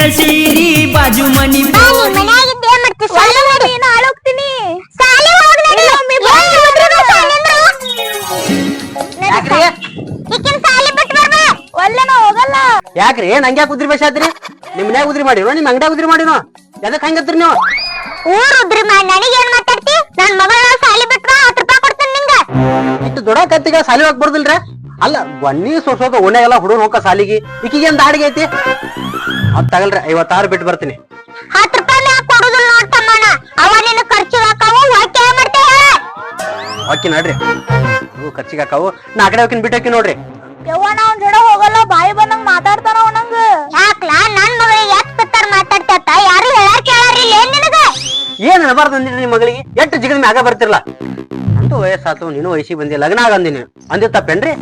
ಹೂವಿನ ಸೀರಿ ಬಾಜು ಮನಿ ಏನ್. ನೀನು. ಏನ್ ಯಾಕ್ರಿ? ಈಕಿನ್ ಸಾಲಿ ಬಿಟ್ಟು ಬರ್ಬೇ. ಒಲ್ಲೆನ ಹೋಗಲ್ಲ. ಯಾಕ್ರಿ? ನಂಗೆ ಯಾಕೆ ಉದ್ರಿ ಬಸಾತ್ರಿ ನಿಮ್ ಮನ್ಯಾಗ ಉದ್ರಿ ಮಾಡಿರೋ? ನಿಮ್ ಅಂಗಡ್ಯಾಗ ಉದ್ರಿ ಮಾಡಿರೋ? ಎದಕ್ ಹಂಗತ್ರಿ ನೀವು? ಊರ್ ಉದ್ರಿ ಮಾಡಿ ನನಗೆ ಏನ್ ಮಾತಾಡ್ತಿ? ನನ್ ಮಗಳ ಸಾಲಿ ಬಿಟ್ರ ಹತ್ತು ರೂಪಾಯಿ ಕೊಡ್ತೀನಿ ನಿಂಗ. ಇಷ್ಟು ದೊಡ್ಡ ಕತ್ತಿಗ ಸಾಲಿ ಹೋಗ್ ಬರ್ದಿಲ್ರ? ಅಲ್ಲ ಬನ್ನಿ ಸೋಸೋದು ಓಣ್ಯಾಗೆಲ್ಲ ಹುಡುಗರು ಹೋಗ ಸಾಲಿಗೆ. ಈಕಿಗೆ ಏನ್ ದಾಡಿಗೆ ಐತಿ? ಅದ್ ತಗಲ್ರಿ ಐವತ್ತಾರು ಬಿಟ್ಟು ಬರ್ತೀನಿ. ಹತ್ತು ರೂಪಾಯಿ ಮ್ಯಾಗ ಕೊಡುದಿಲ್ಲ ನೋಡ್ತಮ್ಮಣ್ಣ ಅವ ನಿನ್ನ ಖರ್ಚಿಗೆ ಹಾಕಾವು ಹೊಕ್ಕೆ ಮಾಡ್ತೇವೆ ಓಕೆ ನೋಡ್ರಿ. ಇವು ಖರ್ಚಿಗೆ ಹಾಕಾವು. ನಾ ಆ ಕಡೆ ಹೋಗಿನ್ ಬಿಟ್ಟೋಕಿ ನೋಡ್ರಿ. ಯವ್ವ ನಾ ಅವ್ನ ಜಡ ಹೋಗಲ್ಲ ಬಾಯಿ ಬಂದಂಗ ಮಾತಾಡ್ತಾನ ಅವನಂಗ. ಯಾಕ್ಲಾ? ನನ್ ಮಗಳಿಗೆ ಎತ್ ಬಿತ್ತಾರ ಮಾತಾಡ್ತಾತ ಯಾರು ಹೇಳಾರ ಕೇಳಾರಿ ಏನ್ ನಿನಗ? ಏನ್ ಅನ್ಬಾರ್ದು ಅಂದಿರಿ ನಿಮ್ ಮಗಳಿಗೆ? ಎಷ್ಟು ಜಿಗದ ಮ್ಯಾಗ ಬರ್ತಿರ್ಲ? ನಂದು ವಯಸ್ಸಾತು ನೀನು ವಯಸ್ಸಿಗೆ ಬಂದಿ ಲಗ್ನ ಆಗಂದಿನಿ. ಅಂದಿ ತಪ್ಪೇನ್ರಿ?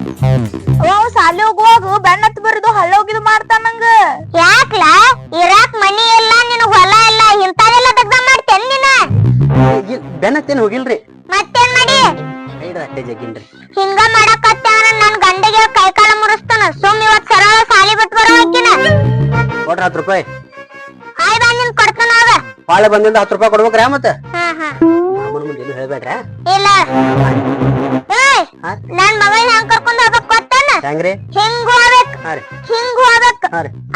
ಅವ ಸಾಲಿ ಹೋಗುವಾಗ ಬೆಣ್ಣ ಬರಿದು ಹಳ್ಳೋಗಿದ್ ಮಾಡ್ತಾನಂಗ ಯಾಕ್ಲ? ಇರಾಕ್ ಮನಿ ಇಲ್ಲ ನಿನ್ ಹೊಲ ಇಲ್ಲ ಇಂತಾವೆಲ್ಲ ದಗ್ದ ಮಾಡ್ತೇನ್ ನೀನ? ಬೆನ್ನತ್ತೇನ್ ಹೋಗಿಲ್ರಿ? ಮತ್ತೇನ್ ಮಾಡಿ? ಐಡ್ರ ಅಟ್ಟೆ ಜಗ್ಗಿನ್ರಿ. ಹಿಂಗ ಮಾಡಕತ್ತಾನ ನನ್ ಗಂಡಗೆ ಕೈಕಾಲ ಮುರಿಸ್ತಾನ. ಸುಮ್ ಇವತ್ ಸರಳ ಸಾಲಿ ಬಿಟ್ಟು ಬರೋ ಹಾಕಿನ ಕೊಡ್ರಿ ಹತ್ತು ರೂಪಾಯಿ. ಬಾಳೆ ಬಂದಿಂದ ಹತ್ತು ರೂಪಾಯಿ ಕೊಡ್ಬೇಕ್ರ ಮತ್ತೆ? ಅಮ್ಮನ ಮುಂದೆ ಏನು ಹೇಳ್ಬೇಡ್ರ? ಇಲ್ಲ. ಏಯ್ ಹಾ? ನನ್ ಗೊತ್ತಿಲ್ಲ ಹೆಂಗ್ ಕರ್ಕೊಂಡ್ ಹೋಗ್ಬೇಕು ಗೊತ್ತೇನ? ಹೆಂಗ್ರಿ? ಹಿಂಗ್ ಹೋಗ್ಬೇಕು. ಹಿಂಗ್ ಹೋಗ್ಬೇಕು.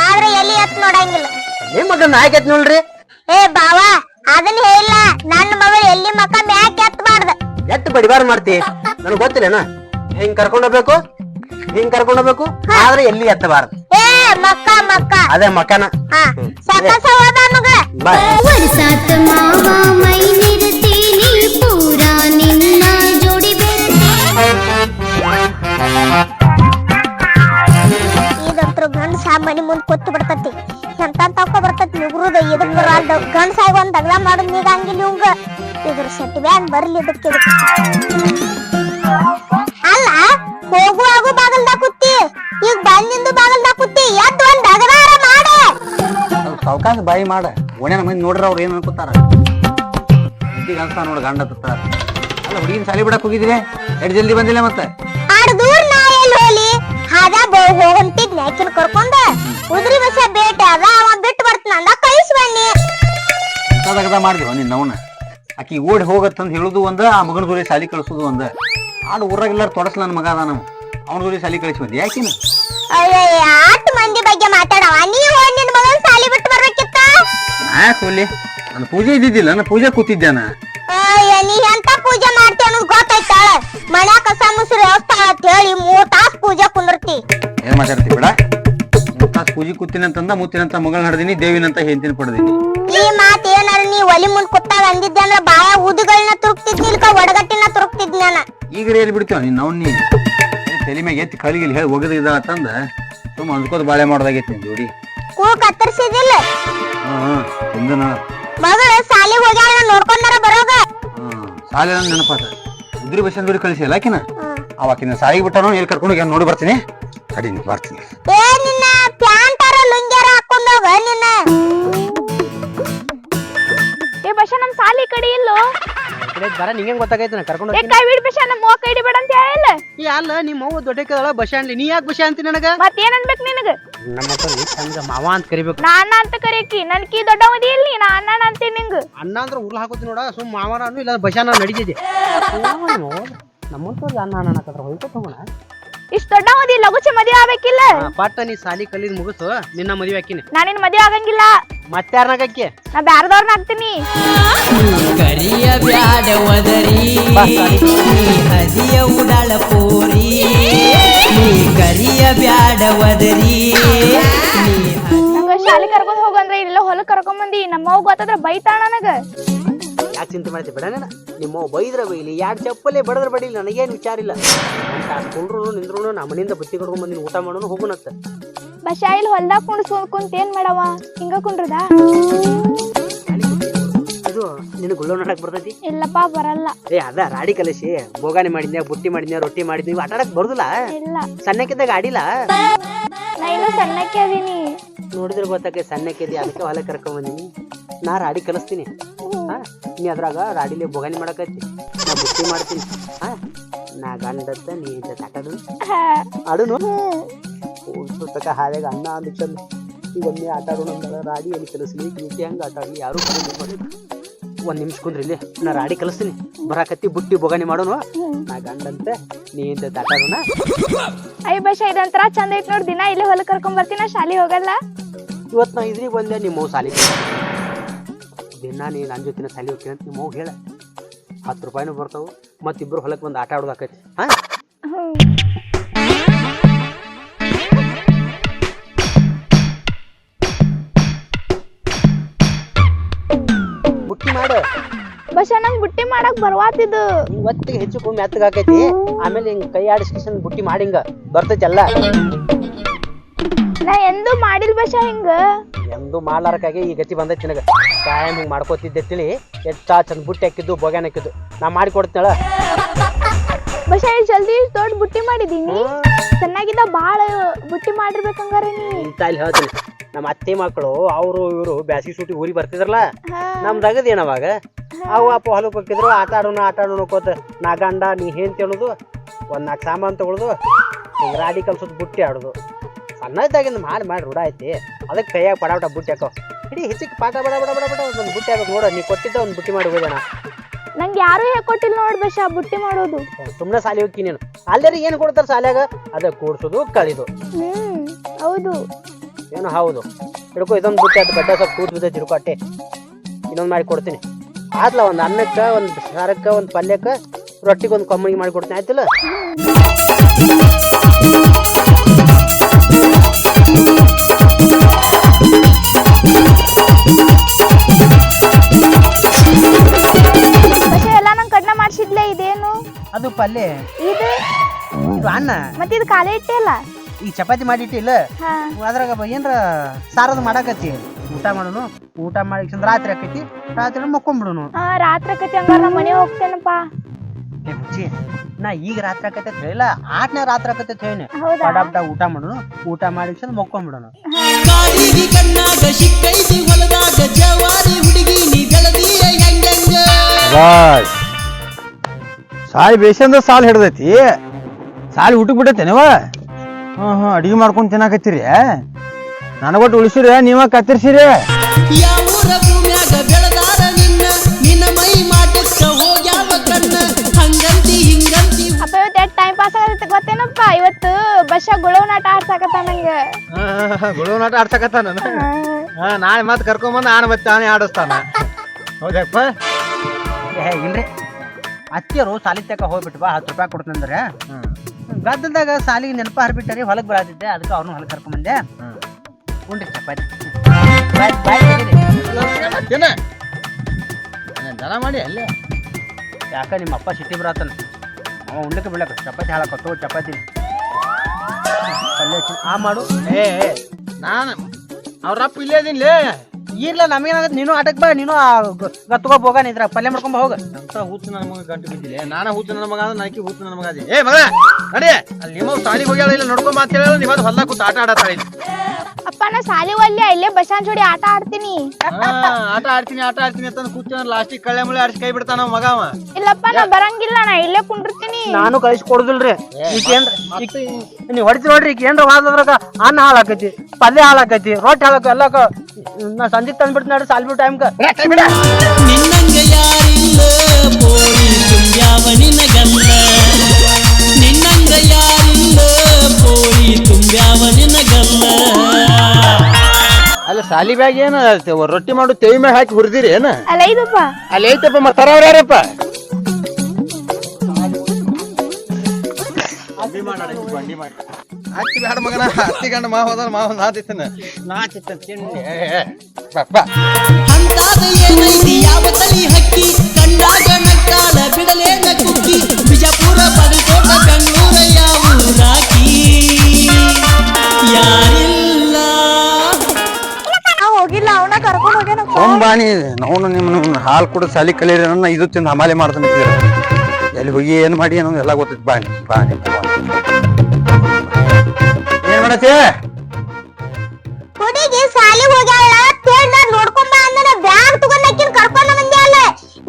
ಆದ್ರೆ ಎಲ್ಲಿ ಎತ್ ನೋಡಂಗಿಲ್ಲ. ನಿಮ್ ಮಗ ನಾಯಕತ್ ನೋಡ್ರಿ? ಏ ಬಾವಾ ಅದನ್ನ ಹೇಳಿಲ್ಲ. ನನ್ನ ಮಗಳು ಎಲ್ಲಿ ಮಕ್ಕ ಮ್ಯಾಕ್ ಎತ್ತಬಾರ್ದ ಮಾಡ್ತಿ. ನನಗ್ ಗೊತ್ತಿಲ್ಲನ? ಹಿಂಗ್ ಕರ್ಕೊಂಡ್ ಹೋಗ್ಬೇಕು? ಹಿಂಗ್ ಕರ್ಕೊಂಡ್ ಹೋಗ್ಬೇಕು? ಆದ್ರೆ ಎಲ್ಲಿ ಎತ್ತಬಾರ್ದು ಏ ಅದೇ ಮಕ್ಕನ. ಹಾ ಸಾಕಸ ಮಗ ಬಾಯ್ ಮಾವ ಗಂಡ ಕೊತ್ತು ಗಂಡ ಒಂದ್ ದಗಲ ಇದ್ರ ಸೆಟ್ ಬ್ಯಾಗ್ ಬರ್ಲಿ ಇದಕ್ಕೆ ಸಾವ್ಕಾಸ ಬಾಯಿ ಮಾಡ. ಓಣ್ಯಾನ ಮಂದಿ ನೋಡ್ರ ಅವ್ರು ಏನ್ ಅನ್ಕೋತಾರ? ಈಗ ಅನ್ಸ್ತಾ ನೋಡ ಗಂಡ ತತ್ತಾರ ಅಲ್ಲ ಹುಡುಗಿನ ಸಾಲಿ ಬಿಡಕ್ ಹೋಗಿದ್ರೆ? ಎಡ್ ಜಲ್ದಿ ಬಂದಿಲ್ಲ ಮತ್ತೆ? ಆಡ್ ದೂರ ನಾ ಎಲ್ಲಿ ಹೋಲಿ? ಹಾದ ಹೋಗಂತಿದ್ ನ್ಯಾಕಿನ ಕರ್ಕೊಂಡ. ಉದ್ರಿ ಬಸ ಬೇಟೆ ಅದ ಅವ ಬಿಟ್ಟು ಬರ್ತಾನ ಅಂದ ಕಳಿಸ್ ಬನ್ನಿ. ತಗದ ಮಾಡಿದ್ವ ನಿನ್ನ ಅವನ. ಆಕಿ ಓಡಿ ಹೋಗತ್ತಂತ ಹೇಳುದು ಒಂದ ಆ ಮಗನ ಜೋಡಿ ಸಾಲಿ ಕಳಿಸೋದು ಒಂದ. ಆಡು ಊರಾಗಿಲ್ಲ ತೊಡಸ್ ನನ್ನ ಮಗ ಅದಾನ ಅವನ. ಜೋಡಿ ಸಾಲಿ ಕಳಿಸಿ ಬಂದಿ ಯಾಕಿನ? ಆಟ್ ಮಂದಿ ಬಗ್ಗೆ ಮಾತಾಡವ. ನೀ ಹೋಗಿ ನಿನ್ನ ಮಗನ್ ಸಾಲಿ ಬಿಟ್ಟು ಯಾಕೆ ಹೋಗ್ಲಿ ನನ್ನ ಪೂಜೆ ಇದ್ದಿದ್ದಿಲ್ಲ ನನ್ನ ಪೂಜೆ ಕೂತಿದ್ದೆ ನಾ ನೀ ಎಂತ ಪೂಜೆ ಮಾಡ್ತಿ ಅನ್ನೋದು ಗೊತ್ತಾಯ್ತಾಳ. ಮನ್ಯಾಗ ಕಸ ಮುಸುರು ವ್ಯವಸ್ಥೆ ಅಂತ ಹೇಳಿ ಮೂರ್ ತಾಸ್ ಪೂಜೆ ಕುಂದಿರ್ತಿ. ಏನ್ ಮಾತಾಡ್ತಿ ಬಿಡ? ಮೂರ್ ತಾಸ್ ಪೂಜೆ ಕೂತಿನಂತಂದ ಅಂತಂದ ಮುತ್ತಿನಂತ ಮಗಳ ನಡ್ದೀನಿ ದೇವಿನಂತ ಹೆಂತಿನ ಪಡೆದಿನಿ. ಈ ಮಾತ್ ಏನಾರ ನೀ ಒಲಿ ಮುಂದ್ ಕುತ್ತಾಗ ಅಂದಿದ್ದೆ ಅಂದ್ರ ಬಾಯ ಉದುಗಳನ್ನ ತುರುಕ್ತಿದ್ನಿ ಇಲ್ಕ ಒಡಗಟ್ಟಿನ ತುರುಕ್ತಿದ್ ನಾನ ಈಗ ಎಲ್ಲಿ ಬಿಡ್ತೀವ ನೀನ್ ಅವ್ನ ನೀ ತಲೆ ಮ್ಯಾಗ ಎತ್ತಿ ಕಲಿಗಿಲ್ ಹೇಳಿ ಒಗದ ಅಂತಂದ ಸುಮ್ಮ ಅಂದ್ಕೋದ್ ಬಾಳೆ ಮಾಡೋದಾಗೈತಿ ಜೋಡಿ. ಕೂಳ್ ಕತ್ತರಿಸಿದಿಲ್ಲ ತಿಂದನ ಮಗಳು ಸಾಲಿ ಹೋಗ್ಯಾಳ ನೋಡ್ಕೊಂಡಾರ ಬರೋಗ ಸಾಲಿ ನನ್ನ ನೆನಪಾತ. ಉದ್ರಿ ಬಸ್ ಜೋಡಿ ಕಳಿಸಿ ಆಕಿನ? ಅವಾಕಿನ ಸಾಲಿಗೆ ಬಿಟ್ಟಾನೋ ಎಲ್ಲಿ ಕರ್ಕೊಂಡು ಹೋಗ್ಯಾನ ನೋಡಿ ಬರ್ತೀನಿ. ಅಡಿ ಬರ್ತೀನಿ. ಏ ನಿನ್ನ ಪ್ಯಾಂಟಾರ ಲುಂಗ್ಯಾರ ಹಾಕೊಂಡೋಗ ನಿನ್ನ. ಏ ಬಶ ನಮ್ ಸಾಲಿ ಕಡೆ ಇಲ್ಲೋ? ಬರ ನಿಂಗೆ ಗೊತ್ತಾಗೈತೆ ನಾ ಕರ್ಕೊಂಡು ಏ ಕೈ ಬಿಡ್ ಬಶ ನಮ್ಮ ಅವ್ವ ಕೈ ಬೇಡ ಅಂತ ಹೇಳಿಲ್ಲ? ಈ ಅಲ್ಲ ನಿಮ್ಮ ಅವ್ವ ದೊಡ್ಡ ಕದಳ ಬಶ ಅನ್ಲಿ. ನೀ ಯಾಕೆ ಬಶಾ ಅಂತಿ ನನಗ? ಮತ್ತೇನ್ ಅನ್ಬೇಕು ನಿನಗ? ನಮ್ಮ ಹತ್ರ ಚಂದ ಮಾವ ಅಂತ ಕರಿಬೇಕು. ನಾ ಅಣ್ಣ ಅಂತ ಕರಿಯಕಿ ನನ್ಕಿ ದೊಡ್ಡವದಿ ಇಲ್ಲಿ ನಾ ಅಣ್ಣ ಅಂತೀನಿ ನಿಂಗ. ಅಣ್ಣ ಅಂದ್ರೆ ಉರ್ಲ ಹಾಕೋತಿ ನೋಡ ಸುಮ್ ಮಾವನ ಅನ್ನು ಇಲ್ಲ ಬಶ ನಾನು ನಡೀತಿದ್ದೆ ನಮ್ಮಂತವ್ರಿಗೆ ಅಣ್ಣ ಅಣ್ಣ ಹೋಗ್ಕೊತ ಹೋಗೋಣ. ಇಷ್ಟ ದೊಡ್ಡವದಿ ಲಗುಚಿ ಮದ್ವೆ ಆಗ್ಬೇಕಿಲ್ಲ. ಆ, ಪಟ್ಟ ನೀ ಸಾಲಿ ಕಲಿದ್ ಮುಗಿಸು ನಿನ್ನ ಮದುವೆ ಹಾಕಿನಿ. ನಾನಿನ್ ಮದ್ವೆ ಆಗಂಗಿಲ್ಲ. ಮತ್ತಾರನಾಗಕ್ಕೆ ನಾ ಬ್ಯಾರದವ್ರನ್ನ ಆಗ್ತೀನಿ ಕರಿಯ ಬ್ಯಾಡ ಒದರಿ ನೀ ಹದಿಯ ಉಡಾಳ ಪೋರಿ. ನೀ ಕರಿಯ ಬ್ಯಾಡ ಒದರಿ ನೀ ನಂಗ ಶಾಲಿ ಕರ್ಕೊಂಡ್ ಹೋಗಂದ್ರೆ ಇಲ್ಲ ಹೊಲಕ್ ಕರ್ಕೊಂಡ್ ಬಂದಿ. ನಮ್ಮವ್ ಗೊತ್ತಾದ್ರೆ ಬೈತಾಳ ನನಗ. ಯಾಕೆ ಚಿಂತೆ ಮಾಡ್ತಿ ಬಿಡ ನಿಮ್ಮ ಬೈದ್ರ ಬೈಲಿ ಎರಡು ಚಪ್ಪಲೆ ಬಡದ್ರ ಬಡಿಲಿ ನನಗೇನು ವಿಚಾರ ಇಲ್ಲ. ಕುಂಡ್ರು ನಿಂದ್ರು ನಮ್ಮ ಮನೆಯಿಂದ ಬುತ್ತಿ ಕಡ್ಕೊಂಡ್ ಬಂದಿನ ಊಟ ಮಾಡೋನು ಹೋಗುನತ್ತ. ಬಶಾಯಿಲ್ ಹೊಲ್ದಾಗ ಕುಂಡ್ ಕುಂತ ಏನ್ ಮಾಡವ? ಹಿಂಗ ಕುಂಡ್ರದ? ಇದು ನಿನಗೆ ಗುಳ್ಳ ನೋಡಕ್ ಬರ್ತೈತಿ? ಇಲ್ಲಪ್ಪ ಬರಲ್ಲ. ಏ ಅದ ರಾಡಿ ಕಲಸಿ ಬೋಗಾನಿ ಮಾಡಿದ್ನ್ಯಾ ಬುಟ್ಟಿ ಮಾಡಿದ್ನ್ಯಾ ರೊಟ್ಟಿ ಮಾಡಿದ್ವಿ ಆಟ ಆಡಕ್ ಬರುದಿಲ್ಲ? ಇಲ್ಲ. ಸಣ್ಣಕ್ಕಿದ್ದಾಗ ಆಡಿಲ್ಲ? ನಾ ಇನ್ನೂ ಸಣ್ಣಕ್ಕೆ ಅದೀನಿ. ನೋಡಿದ್ರೆ ಗೊತ್ತಾಕೆ ಸಣ್ಣಕ್ಕೆ ಅದಕ್ಕೆ ಹೊಲ ಕರ್ಕೊಂಡ್ ಬಂದಿನಿ. ನಾ ರಾಡಿ ಕಲಿಸ್ತೀನಿ. ಹಾಂ ನೀ ಅದ್ರಾಗ ರಾಡಿಲಿ ಬೊಗಾನಿ ಮಾಡಕತ್ತಿ. ನಾ ಬುಟ್ಟಿ ಮಾಡ್ತೀನಿ. ಹಾಂ ನಾ ಗಂಡತ್ತ ನೀ ಇಂತ ತಾಟದು ಆಡುನು ಪುಸ್ತಕ ಹಾದ್ಯಾಗ ಅನ್ನ ಅಂದ್ ಚಂದ. ಈಗ ಒಮ್ಮೆ ಆಟ ಆಡೋಣ ರಾಡಿ ಎಲ್ಲಿ ಕಲಿಸ್ಲಿ ಗೀಟಿ ಹೆಂಗೆ ಆಟ ಆಡಲಿ ಯಾರು ಒಂದು ನಿಮಿಷ ಕುಂದ್ರಿ ಇಲ್ಲಿ ನಾ ರಾಡಿ ಕಲಿಸ್ತೀನಿ. ಬರಾಕತ್ತಿ ಬುಟ್ಟಿ ಬೊಗಾನಿ ಮಾಡೋನು. ನಾ ಗಂಡಂತೆ ನೀ ಇಂತ ಆಟ ಐ ಬಶ ಇದಂತರ ಚಂದ ಐತ್ ನೋಡಿ ದಿನ ಇಲ್ಲಿ ಹೊಲಕ್ಕೆ ಕರ್ಕೊಂಡ್ ಬರ್ತೀನಿ ಶಾಲಿ ಹೋಗಲ್ಲ? ಇವತ್ತು ನಾ ಇದ್ರಿಗೆ ಬಂದೆ ನಿಮ್ಮ ಸಾಲಿ ದಿನ ನೀ ನನ್ನ ಜೊತೆನ ಸಾಲಿ ಹೋಗ್ತೀನಿ ಅಂತ ನಿಮ್ಮ ಹೇಳ. ಹತ್ತು ರೂಪಾಯಿನೂ ಬರ್ತಾವು ಮತ್ತಿಬ್ರು ಹೊಲಕ್ಕೆ ಬಂದು ಆಟ ಆಡೋದಾಕೈತಿ ಹಾಂ? ಹ್ಮ್ ಬುಟ್ಟಿ ಮಾಡು. ಬಶ ನಂಗ್ ಬುಟ್ಟಿ ಮಾಡಕ್ ಬರ್ವಾತಿದ್ದು ಹಿಂಗ್ ಒತ್ತಿಗೆ ಹೆಚ್ಚು ಮೆತ್ತಗೆ ಆಕೈತಿ. ಆಮೇಲೆ ಹಿಂಗ್ ಕೈ ಆಡಿಸ್ಕಿಸನ್ ಬುಟ್ಟಿ ಮಾಡಿ ಹಿಂಗೆ ಬರ್ತೈತಿ ಎಲ್ಲ ನಾ ಎಂದೂ ಮಾಡಿಲ್ ಬಶ ಹಿಂಗ. ಎಂದು ಮಾಡ್ಲಾರಕ್ಕಾಗಿ ಈ ಗತಿ ಬಂದೈತಿ ನಿನಗ. ಕಾಯಂ ಹಿಂಗೆ ಮಾಡ್ಕೋತಿದ್ದೆ ತಿಳಿ. ಎಷ್ಟಾ ಚಂದ ಬುಟ್ಟಿ ಹಾಕಿದ್ದು ಬೊಗ್ಯಾನ ಹಾಕಿದ್ದು. ನಾ ಮಾಡಿ ಕೊಡ್ತಾಳ ಬಶ ಈ ಜಲ್ದಿ ದೊಡ್ಡ ಬುಟ್ಟಿ ಮಾಡಿದೀನಿ. ಚೆನ್ನಾಗಿದ್ದ ಭಾಳ ಬುಟ್ಟಿ ಮಾಡಿರ್ಬೇಕಂಗಾರ ನೀ. ಇಂತ ಇಲ್ಲಿ ಹೇಳ್ತೀನಿ. ನಮ್ಮ ಅತ್ತೆ ಮಕ್ಕಳು ಅವರು ಇವರು ಬ್ಯಾಸಿಗೆ ಸೂಟಿ ಊರಿಗೆ ಬರ್ತಿದ್ರಲ್ಲ? ನಮ್ಮ ನಮ್ದಾಗದ ಏನವಾಗ ಅವು ಅಪ್ಪ ಹೊಲಕ್ಕೆ ಹೋಗಿದ್ರು ಆಟ ಆಡೋಣ ಆಟ ಆಡೋಣ ಕೋತ ನಾ ಗಂಡ ನೀ ಏನ್ ತಿಳೋದು ಒಂದು ನಾಲ್ಕು ಸಾಮಾನು ತಗೊಳುದು ರಾಡಿ ಕಲ್ಸೋದು ಬುಟ್ಟಿ ಆಡೋದು. ಸಣ್ಣದಾಗಿಂದ ಮಾಡಿ ಮಾಡಿ ರೂಢ ಐತಿ. ಅದಕ್ಕೆ ಕೈಯಾಗ ಪಡ ಪಡ ಬುಟ್ಟಿ ಹಾಕೋ. ಇಡೀ ಹೆಚ್ಚಿಗೆ ಪಾಠ ಬಡ ಬಡ ಬಡ ಬಡ ಒಂದು ಬುಟ್ಟಿ ಆಗ್ಬೇಕು ನೋಡ ನೀ ಕೊಟ್ಟಿದ್ದ ಒಂದು ಬುಟ್ಟಿ ಮಾಡಿ ಹೋಗೋಣ ನಂಗೆ ಯಾರು ಹೇಳ್ಕೊಟ್ಟಿಲ್ಲ ನೋಡ್ ಬಶ ಬುಟ್ಟಿ ಮಾಡೋದು. ಸುಮ್ಮನೆ ಸಾಲಿ ಹೋಗಿ ನೀನು. ಅಲ್ಲರಿ ಏನು ಕೊಡ್ತಾರೆ ಸಾಲ್ಯಾಗ? ಅದ ಕೂಡ್ಸೋದು ಕಳಿದು ಹ್ಮ್ ಹೌದು. ಏನು ಹೌದು. ಹಿಡ್ಕೊ ಇದೊಂದು ಬುಟ್ಟಿ ಅದು ಬೆಟ್ಟ ಸ್ವಲ್ಪ ಕೂತ್ ಬಿದ್ದೈತಿ ಹಿಡ್ಕೊ ಅಟ್ಟೆ. ಇನ್ನೊಂದು ಮಾಡಿ ಕೊಡ್ತೀನಿ. ಆತ್ಲ ಒಂದು ಅನ್ನಕ್ಕೆ ಒಂದು ಸಾರಕ್ಕೆ ಒಂದು ಪಲ್ಯಕ್ಕೆ ರೊಟ್ಟಿಗೆ ಒಂದು ಕಮ್ಮಿಗೆ ಮಾಡಿ ಕೊಡ್ತೀನಿ ಆಯ್ತಿಲ್ಲ? ಅದು ಇದು? ಇದು ಅನ್ನ? ಮತ್ತೆ ಇದು ಕಾಲೇ ಇಟ್ಟೆ ಅಲ್ಲ ಈಗ ಚಪಾತಿ ಮಾಡಿಟ್ಟಿಲ್ಲ ಹಾ. ಅದ್ರಾಗ ಬ- ಏನ್ರ ಸಾರದು ಮಾಡಾಕತ್ತಿ? ಊಟ ಮಾಡೋನು? ಊಟ ಮಾಡಿ ರಾತ್ರಿ ಆಕೈತಿ. ರಾತ್ರಿ ಮಕ್ಕೊಂಬಿಡೋನು. ಹಾ ರಾತ್ರಿ ಆಕತಿ ಹಂಗಾರ ನಾ ಮನೆ ಹೋಗ್ತೇನಪ್ಪ. ಏ ಹುಚ್ಚಿ ನಾ ಈಗ ರಾತ್ರಿ ಆಕೈತೆ ಹೇಳಿಲ್ಲ ಆಟ್ನ ರಾತ್ರಿ ಆಕೈತೆ ಹೇಳಿ ಹೌದಾ? ಪಟಾಪಟ ಊಟ ಮಾಡೋನು ಊಟ ಮಾಡಿ ಮಕ್ಕೊಂಬಿಡೋನು. ಕಾಡಿಗಿ ಕಣ್ಣಾಗ ಸಿಕ್ಕೈತಿ ಸಾಲಿ ಬೇಸಂದ ಸಾಲ್ ಹಿಡ್ದೈತಿ. ಸಾಲಿ ಊಟಕ್ಕೆ ಬಿಟ್ಟೈತೇನವ ಹ್ಮ್ ಹ್ಮ್ ಅಡಿಗೆ ಮಾಡ್ಕೊಂಡ್ ತಿನ್ನಾಕತ್ತೀರಿ. ನನಗೊಟ್ಟು ಉಳಿಸಿರಿ ನೀವ ಕತ್ತರಿಸಿರಿ. ಯಾವೂರ ಭೂಮ್ಯಾಗ ಬೆಳದಾರ ನಿನ್ನ? ನಿನ್ನ ಮೈ ಮಾಟಕ್ಕ ಹೋಗ್ಯಾವ ಕಣ್ಣ? ಹಂಗಂತಿ ಹಿಂಗಂತಿ. ಅಪ್ಪ ಇವತ್ತು ಎಷ್ಟು ಟೈಮ್ ಪಾಸ್ ಆಗತ್ತೆ ಗೊತ್ತೇನಪ್ಪ? ಇವತ್ತು ಆಟ ಆಡ್ಸಾಕತ್ತ ನಂಗೆ. ಗುಳುವನಾಟ ಆಡ್ಸಕತ್ತಾನ ಹಾ ನಾಳೆ ಮತ್ತೆ ಕರ್ಕೊಂಬಂದು ಆನ ಮತ್ತೆ ಆನೆ ಆಡಿಸ್ತಾನ. ಹೌದಪ್ಪ? ಏ ಇಲ್ರಿ. ಅತ್ತಿಯರು ಸಾಲಿ ತಕ ಹೋಗ್ಬಿಟ್ಟು ಬಾ ಹತ್ತು ರೂಪಾಯಿ ಕೊಡ್ತಂದ್ರೆ ಗದ್ದಲ್ದಾಗ ಸಾಲಿಗೆ ನೆನಪ ಹರ್ಬಿಟ್ಟರಿ ಹೊಲಕ್ಕೆ ಬರಾತಿದ್ದೆ ಅದಕ್ಕೆ ಅವ್ರನ್ನ ಹೊಲಕ್ಕೆ ಕರ್ಕೊಂಬಂದೆ ಉಂಡ್ರಿ ಚಪಾತಿ ಬಾಯ್. ಬಾಯ್ ತೆಗೀರಿ. ದನ ಮಾಡಿ ಅಲ್ಲೇ. ಯಾಕ ನಿಮ್ಮ ಅಪ್ಪ ಸಿಟ್ಟಿ ಬರತ್ತನ? ಅವ ಉಂಡಕ್ಕೆ ಬಿಡಕ ಚಪಾತಿ ಹಾಳಕೊಟ್ಟು ಚಪಾತಿ. ಪಲ್ಯ ಆ ಮಾಡು. ಏ ನಾನು ಅವ್ರಪ್ಪ ಇಲ್ಲೇ ಇದೀನ್ಲೇ. ಇರ್ಲ ನಮಗೇನಾಗತ್ತೆ? ನೀನು ಆಟಕ್ ಬಾ, ನೀನು ಗತ್ಕೋ ಹೋಗ ಇದ್ರ ಪಲ್ಯ ಮಾಡ್ಕೊಂಬ ಹೋಗ. ಅಂತ ಹುಚ್ಚು ನನ್ನ ಮಗ ಗಂಟು ಬಿದ್ದಿಲ್ಲ ನಾನ ಹುಚ್ಚು ನನ್ನ ಮಗ ಅದ ನನಗೆ ಹುಚ್ಚು ನನ್ನ ಮಗ ಏ ಮಗ ನಡಿ. ಅಲ್ಲಿ ನಿಮ್ಮ ಸಾಲಿಗೆ ಹೋಗ್ಯಾಳ, ಇಲ್ಲ ನೋಡ್ಕೊಂಡ್ ಮಾತೇಳ ನೀವು ಅದು ಹೊಲ್ದಾಗ ಕೂತು ಆಟ ಆಡತ್ತಾಳ ನಾ ಸಾಲಿ ಒಲ್ಲೆ ಇಲ್ಲೇ ಬಶಾನ್ ಜೋಡಿ ಆಟ ಆಡ್ತೀನಿ. ಹಾ, ಆಟ ಆಡ್ತೀನಿ ಆಟ ಆಡ್ತೀನಿ ಅಂತ ಕೂತ ಲಾಸ್ಟಿಗೆ ಕಳ್ಳೆ ಮುಳ್ಳೆ ಆಡಿಸಿ ಕೈ ಬಿಡ್ತಾನ ಮಗ ಅವ. ಇಲ್ಲಪ್ಪ ನಾ ಬರಂಗಿಲ್ಲ ನಾ ಇಲ್ಲೇ ಕುಂಡಿರ್ತೀನಿ. ನಾನು ಕಳಿಸಿ ಕೊಡುದಿಲ್ರಿ ಈಗ ಏನ್ ನೀವು ಹೊಡಿತಿ ನೋಡ್ರಿ ಈಗ ಏನ್ರ ವಾದದ್ರಾಗ ಅನ್ನ ಹಾಳಾಕೈತಿ ಪಲ್ಯ ಹಾಳಾಕೈತಿ ರೊಟ್ಟಿ ಹಾಳಾಕ ಎಲ್ಲಾಕ ನಾ ಸಂಜೆಗೆ ತಂದ್ಬಿಡ್ತೀನಿ ನೋಡ್ರಿ ಸಾಲ್ಬಿ ಟೈಮ್ಗೆ ನಿನ್ನಂಗ ಯಾರಿಲ್ಲ ತುಂಬ್ಯಾವ ನಿನಗಲ್ಲ ನಿನ್ನಂಗ ಯಾರಿಲ್ಲ ತುಂಬ್ಯಾವ ನಿನಗಲ್ಲ ಅಲ್ಲ ಸಾಲಿ ಬ್ಯಾಗ್ ಏನ ರೊಟ್ಟಿ ಮಾಡು ತೆವಿ ಮ್ಯಾಗ ಹಾಕಿ ಹುರಿದಿರಿ ಏನ? ಅಲ್ಲ ಇದಪ್ಪ ಅಲ್ಲಿ ಐತಪ್ಪ ಮತ್ತೆ ತರವ್ರ ಯಾರಪ್ಪ? ಹತ್ತಿ ಬ್ಯಾಡ ಮಗನ ಹತ್ತಿ ಗಂಡ ಮಾವ ಹೋದ ಮಾವ ನಾತಿತ್ತನ ನಾತಿತ್ತ ತಿನ್ನಿ. ಅಂತಾದ ಏನೈತಿ ಯಾವ ತಳಿ ಹಕ್ಕಿ? ಕಂಡಾಗ ನಕ್ಕಾಲ ಬಿಡಲೇನ ಕುಕ್ಕಿ? ಬಿಜಾಪುರ ಬಗಲಕೋಟ ಬೆಂಗಳೂರ ಯಾವ ರಾಕಿ ಯಾರಿಲ್ಲ. ನಾವ್ ಹೋಗಿಲ್ಲ ಅವನ ಕರ್ಕೊಂಡು ಹೋಗ್ಯಾನ ಸೋಂಬಾನಿ ನಾವು ನಿಮ್ಮನ್ನ ಹಾಲು ಕುಡಿದು ಸಾಲಿ ಕಲೀರಿ ನನ್ನ ಇದು ತಿಂದು ಹಮಾಲೆ ಮಾಡ್ತಾನೆ ಎಲ್ಲಿ ಹೋಗಿ ಏನು ಮಾಡಿ ಅನ್ನೋದು ಎಲ್ಲ ಗೊತ್ತಿತ್ತು. ಬಾಣಿ ಬಾಣಿ ಏನ್ ಮಾಡತ್ತೆ? ಹುಡುಗಿ ಸಾಲಿ ಹೋಗ್ಯಾಳ ತೇಡ್ ನೋಡ್ಕೊಂಡ್ ಬಾ ಬ್ಯಾಗ್ ತಗೊಂಡ್ ಅಕ್ಕಿನ ಕರ್ಕೊಂಡ್ ಬಂದೆ ಅಲ್ಲ.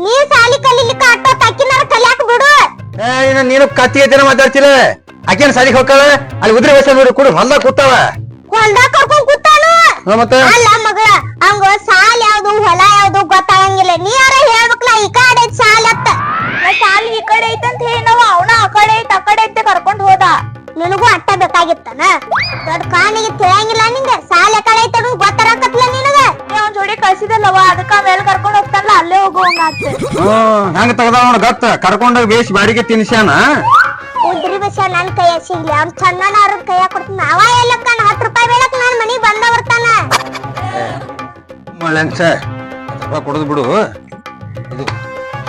ನೀ ಸಾಲಿ ಕಲಿಲಿಕ್ಕ ಆಟ ತಕ್ಕಿನಾರ ಕಲ್ಯಾಕ ಬಿಡು. ಏ ಇನ್ನ ನೀನು ಕತ್ತಿ ಮಾತಾಡ್ತೀರ ಮಾತಾಡ್ತಿಲ್ಲ. ಆಕೇನ್ ಸಾಲಿಗೆ ಹೋಗ್ತಾಳ ಅಲ್ಲಿ ಉದ್ರಿ ವಯಸ್ಸ ನೋಡಿ ಕುಡು ಹೊಲ್ದಾಗ ಕೂತಾವ ಹೊಲ್ದಾಗ ಕರ್ಕೊಂಡ್ ಕೂತಾನು ಹಾ, ಮತ್ತೆ? ಅಲ್ಲ ಮಗಳ ಹಂಗ ಸಾಲ ಯಾವ್ದು ಹೊಲ ಯಾವ್ದು ಗೊತ್ತಾಗಂಗಿಲ್ಲ. ನೀ ಯಾರ ಹೇಳ್ಬೇಕಲ್ಲ ಈ ಕಡೆ ಸಾಲ ಅತ್ತ. ಸಾಲಿ ಈ ಕಡೆ ಐತಂತ ಅಂತ ನಾವು ಅವನ ಆ ಕಡೆ ಐತ್ ಆ ಕಡೆ ಐತೆ ಕರ್ಕೊಂಡ್ ಹೋದ. ನಿನಗೂ ಅಟ್ಟ ಬೇಕಾಗಿತ್ತನ? ದೊಡ್ಡ ಕಾಣಿಗೆ ತಿಳಿಯಂಗಿಲ್ಲ ನಿಂಗ. ಸಾಲ ಕಡೆ ಐತೆ ಅನ್ನೋದು ಗೊತ್ತಾರಕತ್ಲ ನಿನಗ? ನೀ ಅವ್ನ್ ಜೋಡಿ ಕಳ್ಸಿದಲ್ಲವ ಅದಕ್ಕ ಮೇಲೆ ಕರ್ಕೊಂಡ್ ಹೋಗ್ತಾರಲ್ಲ ಅಲ್ಲೇ ಹೋಗುವಂಗ ಹೆಂಗ ತೆಗ್ದಾವ ಅವ್ನ ಗತ್ತ? ಕರ್ಕೊಂಡೋಗಿ ಬೇಸ್ ಬಾಡಿಗೆ ತಿನ್ಸ್ಯಾನ? ಉದ್ರಿ ಬಸ ನನ್ ಕೈಯಾಗ ಸಿಗ್ಲಿ. ಅವ್ನ ಚಂದನ ಅವ್ರ ಕೈಯಾಗ ಕೊಡ್ತಾನ. ಅವ ಎಲ್ಲಕ್ಕ ಹತ್ತು ರೂಪಾಯಿ ಬೇಡಕ್ ನಾನು ಮನಿಗ್ ಬಂದ ಬರ್ತಾನ ಮಳ್ಳೆಂಗ್ ಸರ್ ರೂಪಾಯಿ ಕೊಡೋದು ಬಿಡು. ಇದು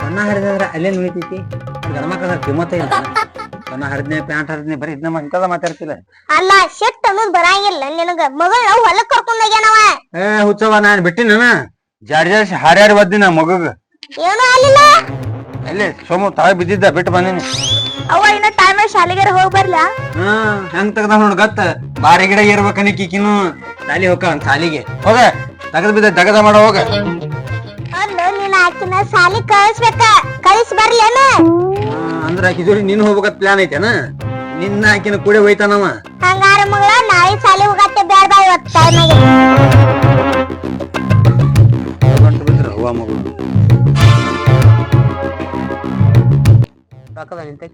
ಸಣ್ಣ ಹರಿದ್ರೆ ಅಲ್ಲೇ ಉಳಿತೈತಿ ಗಣಮಕ್ಕಳ ಕಿಮ್ಮತ್ತ ಇಲ್ಲ. ಸಣ್ಣ ಹರಿದ್ನೆ ಪ್ಯಾಂಟ್ ಹರಿದ್ನೆ ಬರೀ ಇದನ್ನ ಇಂಥದ ಮಾತಾಡ್ತಿಲ್ಲ. ಅಲ್ಲ ಶೆಟ್ ಅನ್ನೋದು ಬರಂಗಿಲ್ಲ ನಿನಗ. ಮಗಳ ಹೊಲಕ್ ಕರ್ಕೊಂಡ್ ಹೋಗ್ಯಾನವ ಏ ಹುಚ್ಚವ ನಾನು ಬಿಟ್ಟಿನ ಜಾರಿ ಜಾರಿ ಹಾರ್ಯಾರಿ ನಾ ಮಗಗ. ಏನು ಅಲ್ಲಿಲ್ಲ ಅಲ್ಲೇ ಸೋಮು ತಾಯಿ ಬಿದ್ದಿದ್ದ ಬಿಟ್ಟು ಬಂದಿನಿ. ಅವ ಇನ್ನ ಟೈಮ್ ಶಾಲಿಗಾರ ಹೋಗಿ ಬರ್ಲಾ? ಹಾ ಹೆಂಗ್ ತೆಗ್ದ ನೋಡ್ ಗತ್ತ? ಬಾರಿ ಗಿಡ ಏರ್ಬೇಕನ್ನ ಕಿಕಿನು ಸಾಲಿ ಹೋಗ ಸಾಲಿಗೆ. ಹೋಗ ತಗದ್ ಬಿದ್ದ ತಗದ ಮಾಡ ಹೋಗ. ಅಲ್ಲ ನೀನ್ ಆಕಿನ ಸಾಲಿ ಕಳಿಸ್ಬೇಕ. ಕಳಿಸ್ ಬರ್ಲೇನ? ಅಂದ್ರ ಆಕಿ ಜೋಡಿ ನೀನ್ ಹೋಗ್ಬೇಕತ್ ಪ್ಲಾನ್ ಐತೆನ? ನಿನ್ನ ಆಕಿನ ಕೂಡೆ ಹೋಯ್ತಾನವ. ಹಂಗಾರ ಮಗಳ ನಾಳೆ ಸಾಲಿ ಹೋಗತ್ತೆ ಬೇಡ ಬಾ ಇವತ್ತು ಟೈಮ್ ಗಂಟು ಬಿದ್ರ ಹೂವ ಮಗಳು. ರೊಕ್ಕದ ನಿಂತೆ?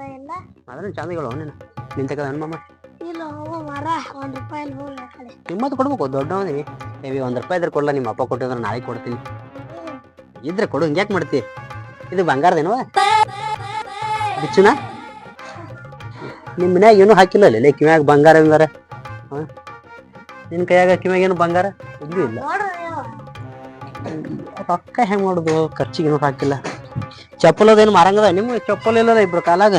ರೂಪಾಯಿ ಇಲ್ಲ ಅದನ್ನ ಚಂದಗಳು ನೀನು ನಿಂತಕದ ಹನುಮಮ್ಮ ಇಲ್ಲ ಹೋಗೋ ಮರ ಒಂದ್ ರೂಪಾಯಿ ಇಲ್ಲ ಹೋಗ್ಲಿ ಆ ಕಡೆ ನಿಮ್ಮದು ಕೊಡ್ಬೇಕು ದೊಡ್ಡವನಿಗೆ. ಏವಿ ಒಂದ್ ರೂಪಾಯಿ ಇದ್ರೆ ಕೊಡ್ಲ ನಿಮ್ಮ ಅಪ್ಪ ಕೊಟ್ಟಿದ್ರೆ ನಾಳೆ ಕೊಡ್ತೀನಿ. ಇದ್ರೆ ಕೊಡು ಹಿಂಗ್ಯಾಕ್ ಮಾಡ್ತಿ? ಇದು ಬಂಗಾರದೇನೋ ಬಿಚ್ಚುನ ನಿಮ್ಮ ಮನ್ಯಾಗ ಏನೂ ಹಾಕಿಲ್ಲ ಅಲ್ಲೇ ಕಿವ್ಯಾಗ ಬಂಗಾರ ಬಂಗಾರ? ಹಾ? ನಿನ್ನ ಕೈಯಾಗ ಕಿವ್ಯಾಗ ಏನು ಬಂಗಾರ? ಇಲ್ಲೂ ಇಲ್ಲ. ನೋಡ್ರಿ ನೀವು. ರೊಕ್ಕ ಹೆಂಗ್ ಮಾಡುದು? ಖರ್ಚಿಗೆ ಏನೂ ಹಾಕಿಲ್ಲ. ಚಪ್ಪಲ್ ಅದೇನು ಮಾರಂಗದ? ನಿಮ್ಗೆ ಚಪ್ಪಲ್ ಇಲ್ಲಲ್ಲ ಇಬ್ರು ಕಾಲಾಗ?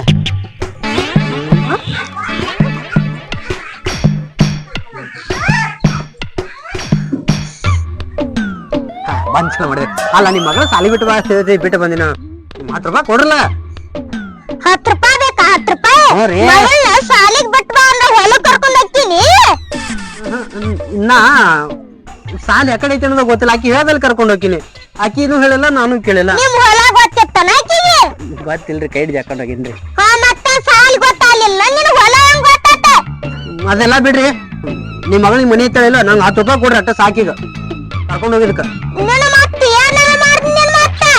ಬಂದ್ ಮಾಡಿದೆ. ಅಲ್ಲ ನಿಮ್ಮ ಮಗಳ ಸಾಲಿ ಬಿಟ್ಟು ಬಾ ಸೇರಿ ಬಿಟ್ಟು ಬಂದಿನ. ಹತ್ತು ರೂಪಾಯಿ ಕೊಡ್ರಲ್ಲ. ಹತ್ತು ರೂಪಾಯಿ ಬೇಕಾ? ಹತ್ತು ರೂಪಾಯಿ. ಮಗಳನ್ನ ಸಾಲಿಗ್ ಬಿಟ್ಟು ಬಾ ಅಂದ್ರೆ ಕರ್ಕೊಂಡ್ ಹೋಗ್ತೀನಿ? ಇನ್ನ ಸಾಲಿ ಯಾಕಡೆ ಐತೆ ಅನ್ನೋದು ಗೊತ್ತಿಲ್ಲ. ಆಕಿ ಹೇಳ್ದಲ್ಲಿ ಕರ್ಕೊಂಡು ಹೋಗ್ತೀನಿ. ಆಕಿನೂ ಹೇಳಿಲ್ಲ ನಾನು ಕೇಳಿಲ್ಲ. ನಿಮ್ ಹೊಲ ಗೊತ್ತಿತ್ತಾನ ಆಕಿಗೆ? ಗೊತ್ತಿಲ್ರಿ ಕೈ ಹಿಡ್ದು ಹಾಕೊಂಡು ಹೋಗಿನ್ರಿ ಹಾ ಮತ್ತೆ ಸಾಲಿ ಗೊತ್ತಾಗ್ಲಿಲ್ಲ ನಿನ್ ಹೊಲ ಹೆಂಗ್ ಗೊತ್ತಾತ? ಅದೆಲ್ಲ ಬಿಡ್ರಿ. ನಿಮ್ಮ ಮಗಳಿಗೆ ಮನೆ ತಳಿಲ್ಲ ನಂಗೆ ಹತ್ತು ರೂಪಾಯಿ ಕೊಡ್ರಿ ಅಟ್ಟ ಸಾಕೀಗ. ಕರ್ಕೊಂಡು ಹೋಗಿದ್ಕ ನಿನ್ನ ಮತ್ತೆ ಏನಾರ ಮಾಡ್ತೀನಿ ನಿನ್ ಮತ್ತೆ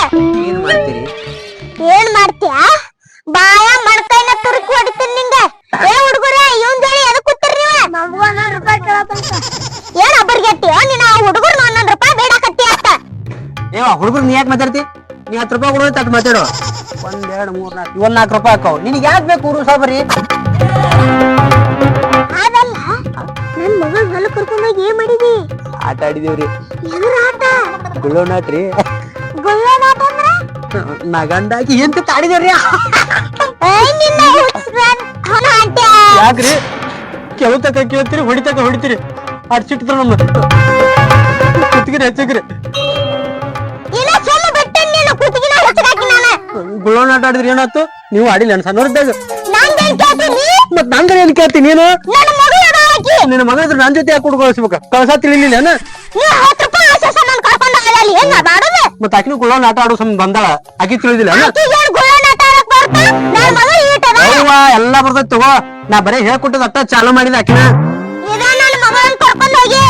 ಏನ್ ಮಾಡ್ತೀರಿ? ಏನ್ ಮಾಡ್ತೀಯ? ಬಾಯ ಮಣ್ಕೈನ ತುರುಕಿ ಹೊಡಿತೀನಿ ನಿಂಗೆ. ಏ ಹುಡುಗರ ಇವನ್ ಜೋಡಿ ಎದಕ್ ಕೂತಿರ್ ನೀವ? ನಮಗೂ ಹನ್ನೊಂದು ರೂಪಾಯಿ ಕೇಳತ್ತಂತ. ಏನ್ ಅಬ್ಬರ್ಗೆಟ್ಟಿಯೋ ನೀನು ಆ ಹುಡುಗರು ಹನ್ನೊಂದು ರೂಪಾಯಿ ಬೇಡಕತ್ತಿ ಅಂತ. ಏ ಹುಡುಗರು ನೀ ಯಾಕೆ ಮಾತಾಡ್ತಿ? ನೀ ಹತ್ತು ರೂಪಾಯಿ ಕೊಡೋದು ಅಟ್ ಮಾತಾಡು. ಒಂದ್ ಎರಡು ಮೂರ್ ನಾಲ್ಕು ಒಂದ್ ನಾಲ್ಕು ರೂಪಾಯಿ ಹಾಕವ್ ನಿನಗೆ ಯಾಕ್ ಬೇಕು ಊರು ಸಾಬರಿ? ಅದಲ್ಲ ನನ್ ಮಗ ಹೊಲ ಕರ್ಕೊಂಡೋಗಿ ಏನ್ ಮಾಡಿದಿ? ಆಟ ಆಡಿದೀವ್ರಿ. ಎದುರು ಆಟ? ಗುಳ್ಳೋನಾಟ್ರಿ ಗೊಳ್ಳೋಣ ಆಟ ಅಂದ್ರ? ನಾ ಗಂಡಾಗಿ ಎಂತ ತಾಡಿದೇವ್ರಿ? ಏಯ್ ನಿನ್ನ ಆಂಟಿ ಯಾಕ್ರಿ? ಕೇಳ್ತಕ್ಕ ಕೇಳ್ತೀರಿ ಹೊಡಿತಕ ಹೊಡಿತೀರಿ. ಅಡ್ಸಿಟ್ತಾರ ನಮ್ಮ ಕುತ್ತಿಗೆ ಹೆಚ್ಚಕ್ರಿ ಗುಳ್ಳೋಣ ಆಟ ಆಡಿದ್ರೆ ಏನಾಯ್ತು? ನೀವು ಆಡಿಲ್ಲ ಏನ್ ಕೇಳ್ತೀನಿ? ಮತ್ ನಂಗ ಏನ್ ಕೇಳ್ತೀನಿ ನೀನು? ನನ್ನ ಮಗ ಇದ್ರೆ ನನ್ ಜೊತೆ ಯಾಕೆ ಕೊಡು ಕಳಿಸ್ಬೇಕ ಕಳ್ಸ ತಿಳಿಲಿಲ್ಲ ಏನ? ಮತ್ ಆಕಿನ ಗುಳ್ಳೋಣ ಆಟ ಆಡೋ ಸಮಯ ಬಂದಾಳ. ಆಕಿ ತಿಳಿದಿಲ್ಲ ಗುಳ್ಳನ ಎಲ್ಲ ಬರ್ತೈತಿ ತಗೋ. ನಾ ಬರೀ ಹೇಳ್ಕೊಟ್ಟದ ಅಟ್ಟ ಚಾಲು ಮಾಡಿದ ಆಕಿನ. ಕರ್ಕೊಂಡು ಹೋಗಿ.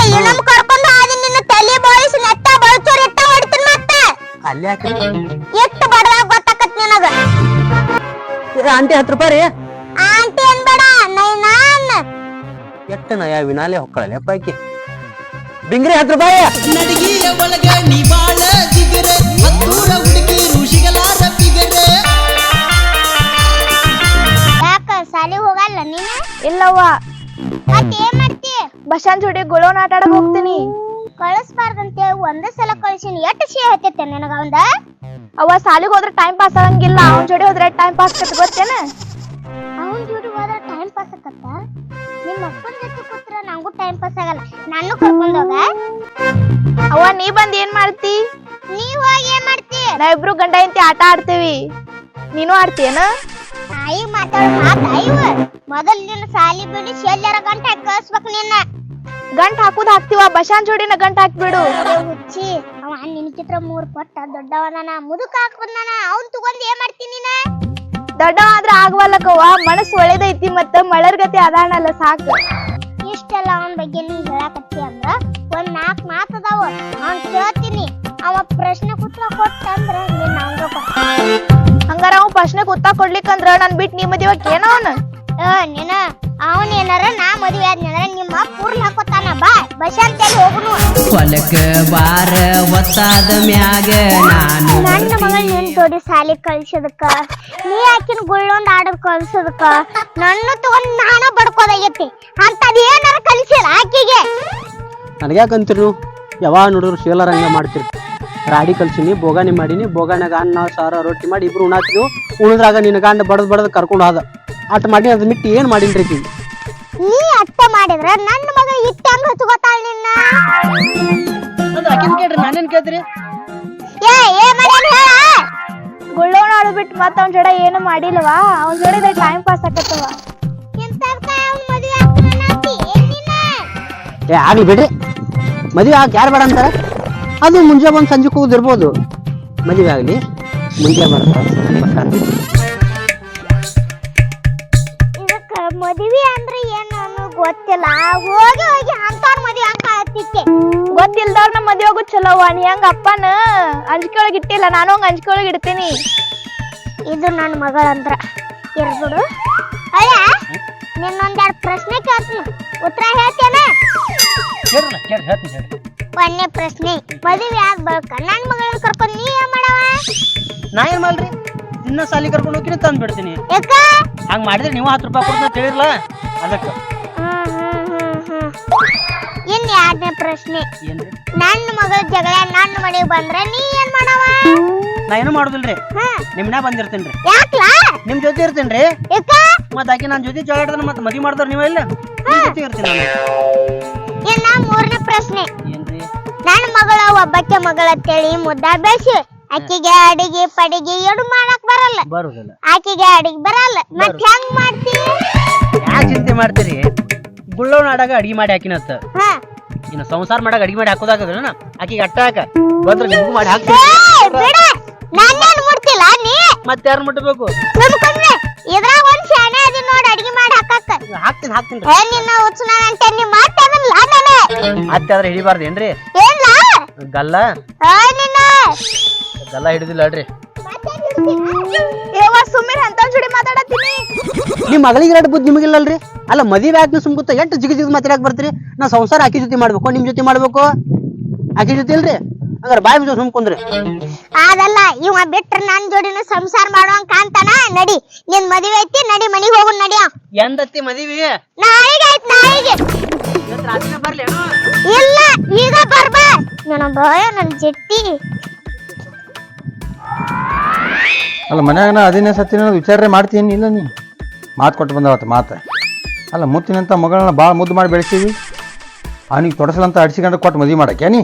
ಕರ್ಕೊಂಡು ಆದ್ರೆ ನಿನ್ನ ತಲೆ ಬಾಯಿಸಿ ನೆಟ್ಟ ಬಳಚೋರ್ ಇಟ್ಟ ಅಲ್ಲಿ ಯಾಕೆ? ಎಷ್ಟು ಬಡದಾಗ ಗೊತ್ತಾಕತ್ ನಿನಗ? ಆಂಟಿ ಹತ್ತು ರೂಪಾಯಿ ರೀ. ಆಂಟಿ ಅನ್ಬೇಡ ಎಷ್ಟ ನಯ ವಿನಾಲೆ ಬಿಂಗ್ರಿ ಹತ್ತು ರೂಪಾಯಿ. ನಡಗಿಯ ಒಳಗ ನೀ ಬಾಳ ಜಿಗರ ಹತ್ತೂರ ಹುಡುಗಿ ಋಷಿಗಲಾರ ಬಿಗರ. ಯಾಕ ಸಾಲಿ ಹೋಗಲ್ಲ ನೀನು? ಇಲ್ಲವ್ವ. ಮತ್ತೆ ಏನ್ ಮಾಡ್ತಿ? ಬಶಾನ್ ಜೋಡಿ ಗುಳೋನ್ ಆಟ ಆಡಕ್ ಹೋಗ್ತೀನಿ. ಕಳಿಸ್ಬಾರ್ದಂತೆ ಒಂದೇ ಸಲ ಕಳ್ಸಿನಿ. ಎಷ್ಟು ಶೇ ಹತ್ತೈತೆ ನನಗ ಅವಂದ? ಅವ ಸಾಲಿಗೆ ಹೋದ್ರೆ ಟೈಮ್ ಪಾಸ್ ಆಗಂಗಿಲ್ಲ. ಅವ್ನ ಜೋಡಿ ಹೋದ್ರೆ ಟೈಮ್ ಪಾಸ್ ಕತ್ ಗೊತ್ತೇನ? ಅವ್ನ ಜೋಡಿ ಹೋದ್ರೆ ಟೈಮ್ ಪಾಸ್ ಆಗತ್ತ? ನಿಮ್ಮ ಅಪ್ಪನ ಜೊತೆ ಕೂತ್ರ ನಂಗೂ ಟೈಮ್ ಪಾಸ್ ಆಗಲ್ಲ. ನಾನು ಕರ್ಕೊಂಡ್ ಹೋಗ. ಅವ್ವ ನೀ ಬಂದ್ ಏನ್ ಮಾಡ್ತಿ? ನೀ ಹೋಗಿ ಏನ್ ಮಾಡ್ತಿ? ನಾವಿಬ್ರು ಗಂಡ ಹೆಂಡತಿ ಆಟ ಆಡ್ತೀವಿ. ನೀನು ಆಡ್ತೀಯನ? ತಾಯಿ ಮಾತಾಡ ಮಾತಾಯ್ವ ಮೊದಲ್ ನಿನ್ನ ಸಾಲಿ ಬಿಡಿ ಶೆಲ್ಲರ ಗಂಟೆ ಕಳಿಸ್ಬೇಕು ನಿನ್ನ. ಗಂಟ್ ಹಾಕುದ್ ಹಾಕ್ತಿವ? ಬಶಾನ್ ಜೋಡಿನ ಗಂಟ್ ಹಾಕ್ಬಿಡು. ಹುಚ್ಚಿ. ಅವ ನಿನ್ಕಿತ್ರ ಮೂರ್ ಪಟ್ಟ ದೊಡ್ಡವನ ಮುದುಕ ಹಾಕೊಂಡನ ಅವ್ನ್ ತಗೊಂಡ್ ಏನ್ ಮಾಡ್ತೀನಿ ನೀನ? ದೊಡ್ಡವ ಆದ್ರ ಆಗವಲ್ಲಕವ್ವ ಮನಸ್ಸು ಒಳ್ಳೇದೈತಿ ಮತ್ತ ಮಳರ್ಗತಿ ಅದಾಣಲ್ಲ ಸಾಕು. ಇಷ್ಟೆಲ್ಲ ಬಗ್ಗೆ ನೀ ಹೇಳಕತ್ತಿ ಅಂದ್ರ ಒಂದ್ ನಾಲ್ಕು ಮಾತ್ ಅದಾವ. ಅವ್ನ್ ಕೇಳ್ತೀನಿ. ಅವ ಪ್ರಶ್ನೆ ಉತ್ತರ ಕೊಟ್ಟಂದ್ರ ನೀನ್ ಅವಂಗ ಹಂಗಾರ ಅವ್ ಪ್ರಶ್ನೆಗೆ ಉತ್ತರ ಕೊಡ್ಲಿಕ್ಕಂದ್ರ ನನ್ ಬಿಟ್ಟು ನಿಮ್ಮ ಮದ್ವೆ ಏನೋ ಅವನು? ನೀನ ಅವನು ಏನಾರ ನಾ ಮದ್ವೆ ಆದ್ನಂದ್ರ ನಿಮ್ಮ ಪೂರ್ಣ ಹಾಕೋತಾನ ಬಾ ಬಸ್ ಅಂತೇಳಿ ಹೋಗುನು. ಹೊಲಕ್ಕ ಬಾರ ಒತ್ತಾದ ಮ್ಯಾಗ ನಾನು ನನ್ನ ಮಗಳ ನಿನ್ ಜೋಡಿ ಸಾಲಿ ಕಳ್ಸೋದಕ್ಕ? ನೀ ಆಕಿನ ಗುಳ್ಳೊಂದ್ ಆಡದ್ ಕಳ್ಸದಕ್ಕ? ನನ್ನ ತಗೊಂಡ್ ನಾನ ಬಡ್ಕೋದಾಗೈತಿ. ಅಂತ ಏನಾರ ಕಲಿಸಿಲ್ಲ ಆಕಿಗೆ. ನನಗ್ಯಾಕಂತೀರಿ ನೀವು ಯಾವಾಗ ನೋಡಿದ್ರು ಶೇಲರ್ ಹಂಗೆ ಮಾಡ್ತೀರಿ ರಾಡಿ ಕಲ್ಸಿನಿ ಬೋಗಾನಿ ಮಾಡೀನಿ ಬೋಗಾನಾಗ ಅನ್ನ ಸಾರ ರೊಟ್ಟಿ ಮಾಡಿ ಇಬ್ರು ಉಣಾತಿದ್ವು. ಉಣದ್ರಾಗ ನಿನ್ನ ಗಂಡ ಬಡದ್ ಬಡದ್ ಕರ್ಕೊಂಡು ಹೋದ. ಅಟ್ ಮಾಡಿ ಅದ್ ಮಿಟ್ಟಿ ಏನ್ ಮಾಡಿಲ್ರಿ ಆಕಿ ನೀ ಅಟ್ಟ ಮಾಡಿದ್ರ ನನ್ನ ಮಗ ಇಟ್ಟ ಹಂಗ ಹಚ್ಕೋತಾಳ ನಿನ್ನ. ಆಕಿನ ಕೇಳ್ರಿ ನಾನೇನ್ ಕೇಳ್ತೀರಿ? ಏ ಏ ಮಾಡ್ಯಾನ ಹೇಳ. ಗುಳ್ಳೋನಾಳು ಬಿಟ್ಟು ಮತ್ತೆ ಅವ್ನ ಜಡ ಏನು ಮಾಡಿಲ್ವಾ? ಅವ್ನ ಜೋಡಿ ಟೈಮ್ ಪಾಸ್ ಆಕತ್ತವ ಇಂಥದ್ಕ ಅವ್ನ್ ಮದ್ವೆ ಆಗ್ತಾನ ಅನ್ನತಿ, ಏನ್ ಏ ಆಗ್ಲಿ ಬಿಡ್ರಿ. ಮದುವೆ ಆಗ ಯಾರು ಬೇಡ ಅಂತಾರ? ಅದು ಮುಂಜಾನೆ ಬಂದು ಸಂಜೆ ಹೋಗುದಿರ್ಬೋದು ಮದುವೆ ಆಗಲಿ. ಮುಂಜೆ ಬರ್ತಾರೆ ಚಲೋವ ನೀ ಹಂಗ ಅಪ್ಪನ? ಇಟ್ಟಿಲ್ಲ ನಾನು ಹಂಗ ಅಂಜಿಕೆ ಒಳಗ್ ಇಡ್ತೀನಿ. ಇದು ನನ್ನ ಮಗಳಂದ್ರ ಇರ್ಬಿಡು ಅಯ್ಯ ನಿನ್ನೊಂದೆರಡು ಪ್ರಶ್ನೆ ಕೇಳ್ತೀನಿ. ಉತ್ತರ ಹೇಳ್ತೇನೆ? ಒಂದನೇ ಪ್ರಶ್ನೆ. ಮದುವೆ ಆದ ಬಳಿಕ ನನ್ನ ಮಗಳನ್ನ ಕರ್ಕೊಂಡು ನೀ ಏನ್ ಮಾಡವ? ನಾ ಏನ್ ಮಾಡ್ರಿ ದಿನ ಸಾಲಿ ಕರ್ಕೊಂಡು ಹೋಗಿ ತಂದು ಬಿಡ್ತೀನಿ. ಯಾಕ? ಹಂಗ್ ಮಾಡಿದ್ರೆ ನೀವು ಹತ್ತು ರೂಪಾಯಿ ಕೊಡ್ತಾ ತಿಳಿರ್ಲ ಅದಕ್ಕೆ. ಹ್ಮ್, ಹ್ಮ್, ಹ್ಮ್, ಹ್ಮ್. ಇನ್ ಎರಡನೇ ಪ್ರಶ್ನೆ. ಏನ್ರಿ? ನನ್ನ ಮಗಳ ಜಗಳ ನನ್ನ ಮನೆಗೆ ಬಂದ್ರೆ ನೀ ಏನ್ ಮಾಡವ? ನಾ ಏನು ಮಾಡುದಿಲ್ರಿ? ಹಾ. ನಿಮ್ನ ಬಂದಿರ್ತೇನ್ರಿ. ಯಾಕ್ಲಾ? ನಿಮ್ ಜೊತೆ ಇರ್ತೇನ್ರಿ? ಯಾಕ? ಮತ್ ಆಕಿ ನನ್ನ ಜೊತೆ ಜಗಳ ಮತ್ತ ಮತ್ತೆ ಮದ್ವಿ ಮಾಡ್ತಾರ ನೀವ ಇಲ್ಲ? ನಿಮ್ ಜೊತೆ ಇರ್ತೀನಿ ನಾನು. ಮೂರನೇ ಪ್ರಶ್ನೆ. ಏನ್ರಿ? ನನ್ನ ಮಗಳ ಒಬ್ಬಕ್ಕೆ ಮಗಳ ಅಂತೇಳಿ ಮುದ್ದ ಬೆಳ್ಸಿ ಆಕಿಗೆ ಅಡಿಗೆ ಪಡಿಗೆ ಎರಡು ಮಾಡಕ್ ಬರಲ್ಲ. ಬರುದಿಲ್ಲ. ಆಕಿಗೆ ಅಡಿಗೆ ಬರಲ್ಲ. ಮತ್ ಹೆಂಗ್ ಮಾಡ್ತಿ? ಯಾಕೆ ಚಿಂತೆ ಮಾಡ್ತೀರಿ? ಅಡಗ ಅಡಿಗೆ ಮಾಡಿ ಹಾಕಿನತ್ತ ಹಾ. ಇನ್ನು ಸಂಸಾರ ಮಾಡಾಗ ಅಡಿಗೆ ಮಾಡಿ ಹಾಕೋದಾಗದ್ರ ಆಕಿಗೆ ಅಟ್ಟ ಹಾಕ. ಬಂದ್ರೆ ನಿಮ್ಗೂ ಮಾಡಿ ಹಾಕ್ತೀನಿ. ನೀ? ಮತ್ತೆ ಯಾರು ಮುಟ್ಟಬೇಕು ಇದ್ರಾಗ ಒಂದ್ ಶಾಣೆ ಅದಿ ನೋಡ್ ಅಡಿಗೆ ಮಾಡಿ ಹಾಕಕ್ಕ ಹಾಕ್ತೀನಿ ಹಾಕ್ತೀನಿ. ಏ ನಿನ್ನ ಅಂತ ನೀ ಮಾಡ್ತೇವಲ್ಲ ನಾನು ಮತ್ತೆ ಆದ್ರೆ ಹಿಡಿಬಾರ್ದೇನ್ರಿ ಏನ್ಲ? ಗಲ್ಲ? ಏ ನಿನ್ನ. ಗಲ್ಲ ಹಿಡಿದಿಲ್ಲ ಅಡ್ರಿ. ಸುಮ್ಮಿರ್ ಅಂತ ಜೋಡಿ ಮಾತಾಡತ್ತೀನಿ. ನಿಮ್ ಮಗಳಿಗೆ ಎರಡು ಬುದ್ಧಿ ನಿಮಗಿಲ್ಲಲ್ರಿ ಅಲ್ಲ ಮದುವೆ ಆಗಿ ಸುಮ್ಕುತ್ತ ಎಷ್ಟು ಜಿಗಿ ಜಿಗಿ ಮಾತಾಡಕ್ ಬರ್ತೀರಿ? ನಾ ಸಂಸಾರ ಆಕಿ ಜೊತೆ ಮಾಡ್ಬೇಕು ನಿಮ್ ಜೊತೆ ಮಾಡ್ಬೇಕು? ಆಕಿ ಜೊತೆ ಇಲ್ರಿ? ಹಂಗಾರ ಬಾಯ್ ಬಿದ್ದು ಸುಮ್ ಕುಂದ್ರಿ ಅದಲ್ಲ ಇವ ಬಿಟ್ರ ನನ್ ಜೋಡಿನ ಸಂಸಾರ ಮಾಡುವಂಗ ಕಾಂತಾನ ನಡಿ ನಿನ್ ಮದುವೆ ಐತಿ ನಡಿ ಮನಿಗ್ ಹೋಗು ನಡಿಯ ಎಂದತ್ತಿ ಮದುವೆ? ನಾಳೆಗೆ ನಾಯಿಗೆ. ನಾಳೆಗೆ ರಾತ್ರಿ ಬರ್ಲಿ ಇಲ್ಲ ಈಗ ಬರ್ಬಾ ನನ್ನ ಬಾಯ ನನ್ ಜಟ್ಟಿ. ಅಲ್ಲ ಮನ್ಯಾಗ ನಾ ಅದೇನೇ ಸತ್ತಿನ ವಿಚಾರ ಮಾಡ್ತೀನಿ ಇಲ್ಲ ನೀ ಮಾತು ಕೊಟ್ಟು ಬಂದವತ್ತು ಮಾತು. ಅಲ್ಲ ಮುತ್ತಿನಂತ ಮಗಳನ್ನ ಭಾಳ ಮುದ್ದು ಮಾಡಿ ಬೆಳೆಸೀವಿ ಅವನಿಗೆ ತೊಡಸಲಂತ ಅಡಿಸಿಕೊಂಡು ಕೊಟ್ಟು ಮದುವೆ ಮಾಡಕ್ಕೆ ನೀ?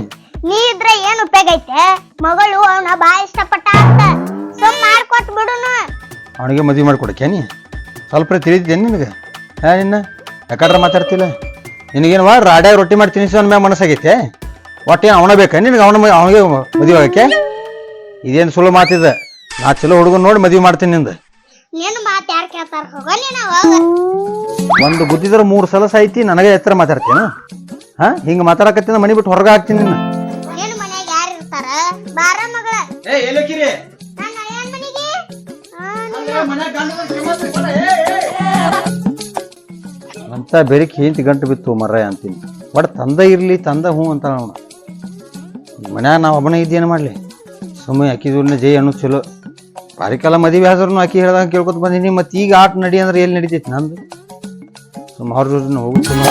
ನೀ ಇದ್ರೆ ಏನು ಉಪಯೋಗ ಐತೆ? ಮಗಳು ಅವನ ಭಾಳ ಇಷ್ಟಪಟ್ಟ ಅಂತ ಸುಮ್ ಮಾಡ್ಕೊಟ್ ಬಿಡುನು. ಅವನಿಗೆ ಮದುವೆ ಮಾಡಿಕೊಡಕ್ಕೆ ನೀ? ಸ್ವಲ್ಪ ತಿಳಿದಿದ್ದೇನೆ ನಿನಗೆ? ಹಾ ನಿನ್ನ? ಯಾಕಂದ್ರೆ ಮಾತಾಡ್ತಿಲ್ಲ? ನಿನಗೇನವ ರಾಡ್ಯಾಗ ರೊಟ್ಟಿ ಮಾಡಿ ತಿನ್ನಿಸೋ ಮ್ಯಾಗ ಮನಸ್ಸಾಗೈತೆ? ಒಟ್ಟೇನು ಅವನ ಬೇಕಾ ನಿನಗೆ ಅವನ ಅವನಿಗೆ ಮದುವೆ ಆಗಕ್ಕೆ? ಇದೇನು ಸುಳ್ಳು ಮಾತಿದ ನಾ ಚಲೋ ಹುಡುಗನ್ ನೋಡಿ ಮದುವೆ ಮಾಡ್ತೀನಿ ನಿಂದ. ನಿನ್ ಮಾತ್ ಯಾರ್ ಕೇಳ್ತಾರ? ಹೋಗ ನೀನ ಹೋಗ ಒಂದು ಗುದ್ದಿದ್ರೆ ಮೂರು ಸಲ ಸಾಯ್ತಿ ನನಗೆ ಎತ್ತರ ಮಾತಾಡ್ತೀನಿ ಹಾ? ಹಿಂಗೆ ಮಾತಾಡಕತ್ತಿನ ಮನೆ ಬಿಟ್ಟು ಹೊರಗೆ ಹಾಕ್ತೀನಿ ನಿನ್ನ. ನಿನ್ ಮನ್ಯಾಗ ಯಾರ್ ಇರ್ತಾರ? ಬಾರ ಮಗಳ. ನನ್ನ ಅಳಿಯನ್ ಮನಿಗೆ? ಆ, ಅಂತ ಬೆರಿಕ್ ಹಿಂತಿ ಗಂಟು ಬಿತ್ತು ಮರ ಅಂತೀನಿ. ಬಟ್ ತಂದ ಇರ್ಲಿ ತಂದ ಹ್ಞೂ ಅಂತ ಅವನು ಮನ್ಯಾಗ ನಾವು ಒಬ್ಬನೇ ಇದ್ದೇನು ಮಾಡಲಿ? ಸುಮ್ಮನೆ ಅಕ್ಕಿ ಜೋಡಿನ ಜೈ ಅನ್ನಿಸ್ತಿಲ್ಲ ಚಲೋ. ಕಾಲ ಮದುವೆ ಆದ್ರೂ ಅಕ್ಕಿ ಹೇಳ್ದಂಗೆ ಕೇಳ್ಕೊತ ಬಂದೀನಿ, ಮತ್ತೆ ಈಗ ಆಟ ನಡಿ ಅಂದ್ರೆ ಎಲ್ಲಿ ನಡಿತೈತಿ ನಂದು? ಸುಮ್ಮ ಅವ್ರ ಜೋಡಿನ ಹೋಗು ಸುಮ್ಮ